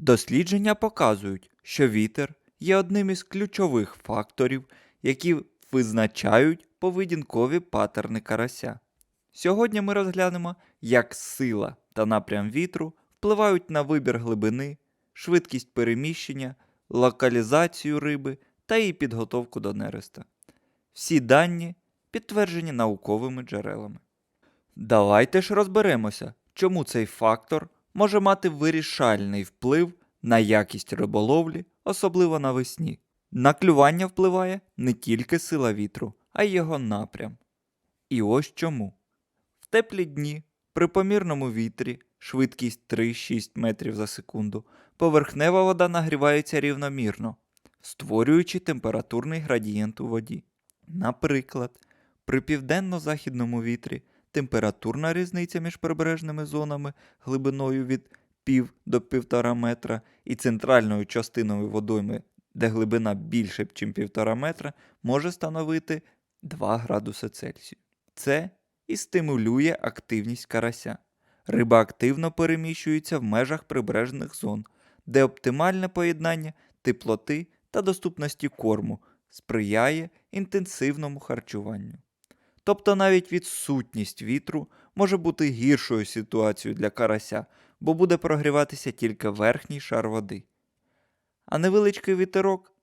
Дослідження показують, що вітер є одним із ключових факторів, які визначають поведінкові патерни карася. Сьогодні ми розглянемо, як сила та напрям вітру впливають на вибір глибини, швидкість переміщення, локалізацію риби та її підготовку до нереста. Всі дані підтверджені науковими джерелами. Давайте ж розберемося, чому цей фактор може мати вирішальний вплив на якість риболовлі, особливо навесні. На клювання впливає не тільки сила вітру, а й його напрям. І ось чому. В теплі дні при помірному вітрі швидкість 3-6 метрів за секунду, поверхнева вода нагрівається рівномірно, створюючи температурний градієнт у воді. Наприклад, при південно-західному вітрі температурна різниця між прибережними зонами глибиною від пів до півтора метра і центральною частиною водойми, де глибина більше, ніж півтора метра, може становити 2 градуси Цельсію. Це і стимулює активність карася. Риба активно переміщується в межах прибережних зон, де оптимальне поєднання теплоти та доступності корму сприяє інтенсивному харчуванню. Тобто навіть відсутність вітру може бути гіршою ситуацією для карася, бо буде прогріватися тільки верхній шар води. А невеличкий вітерок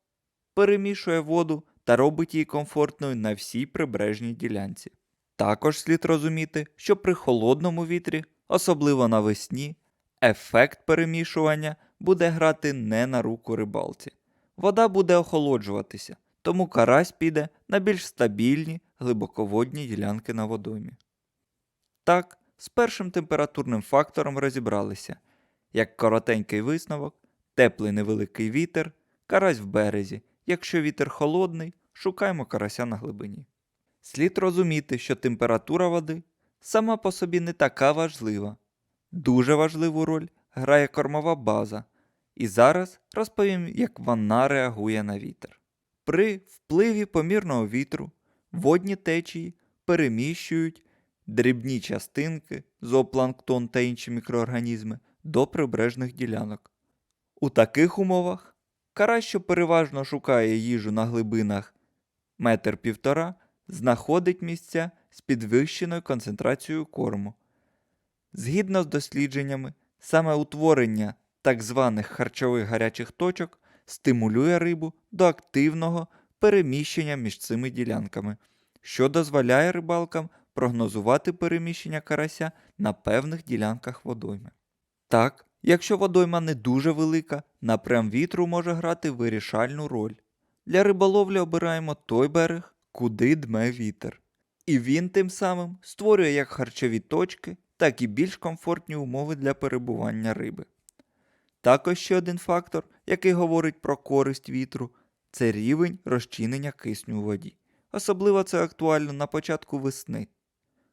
перемішує воду та робить її комфортною на всій прибережній ділянці. Також слід розуміти, що при холодному вітрі, особливо навесні, ефект перемішування буде грати не на руку рибалці. Вода буде охолоджуватися, тому карась піде на більш стабільні глибоководні ділянки на водоймі. Так, з першим температурним фактором розібралися, як коротенький висновок, теплий невеликий вітер, карась в березі. Якщо вітер холодний, шукаємо карася на глибині. Слід розуміти, що температура води сама по собі не така важлива. Дуже важливу роль грає кормова база, і зараз розповім, як вона реагує на вітер. При впливі помірного вітру водні течії переміщують дрібні частинки, зоопланктон та інші мікроорганізми до прибережних ділянок. У таких умовах карась, що переважно шукає їжу на глибинах метр півтора, знаходить місця з підвищеною концентрацією корму. Згідно з дослідженнями, саме утворення так званих харчових гарячих точок стимулює рибу до активного переміщення між цими ділянками, що дозволяє рибалкам прогнозувати переміщення карася на певних ділянках водойми. Так, якщо водойма не дуже велика, напрям вітру може грати вирішальну роль. Для риболовлі обираємо той берег, куди дме вітер. І він тим самим створює як харчові точки, так і більш комфортні умови для перебування риби. Також ще один фактор, який говорить про користь вітру, це рівень розчинення кисню у воді. Особливо це актуально на початку весни,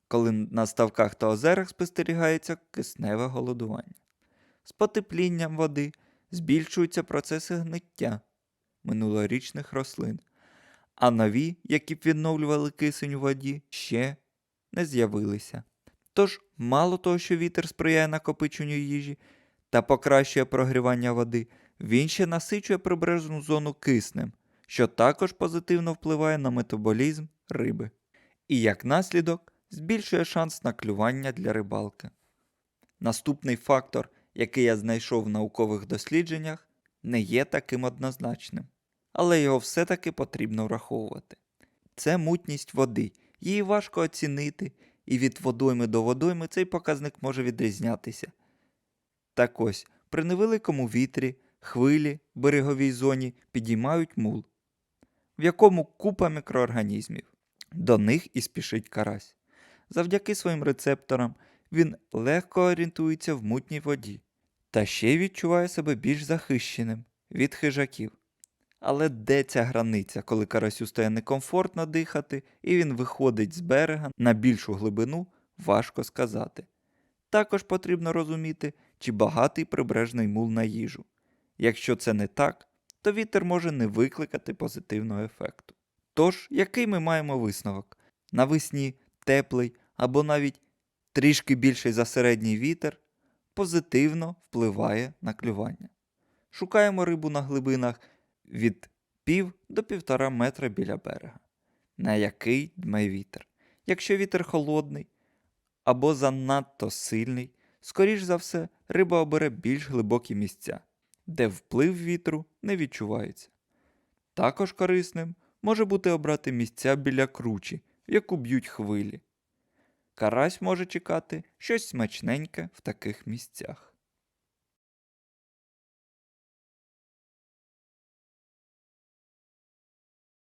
коли на ставках та озерах спостерігається кисневе голодування. З потеплінням води збільшуються процеси гниття минулорічних рослин, а нові, які б відновлювали кисень у воді, ще не з'явилися. Тож, мало того, що вітер сприяє накопиченню їжі та покращує прогрівання води, він ще насичує прибережну зону киснем, що також позитивно впливає на метаболізм риби. І як наслідок збільшує шанс на клювання для рибалки. Наступний фактор, який я знайшов в наукових дослідженнях, не є таким однозначним, але його все-таки потрібно враховувати. Це мутність води, її важко оцінити, і від водойми до водойми цей показник може відрізнятися. Так ось, при невеликому вітрі, хвилі в береговій зоні підіймають мул, в якому купа мікроорганізмів. До них і спішить карась. Завдяки своїм рецепторам він легко орієнтується в мутній воді та ще й відчуває себе більш захищеним від хижаків. Але де ця границя, коли карасю стає некомфортно дихати і він виходить з берега на більшу глибину, важко сказати. Також потрібно розуміти, чи багатий прибережний мул на їжу. Якщо це не так, то вітер може не викликати позитивного ефекту. Тож, який ми маємо висновок? Навесні теплий або навіть трішки більший за середній вітер позитивно впливає на клювання. Шукаємо рибу на глибинах від пів до півтора метра біля берега, на який дме вітер. Якщо вітер холодний або занадто сильний, скоріш за все, риба обере більш глибокі місця, де вплив вітру не відчувається. Також корисним може бути обрати місця біля кручі, в яку б'ють хвилі. Карась може чекати щось смачненьке в таких місцях.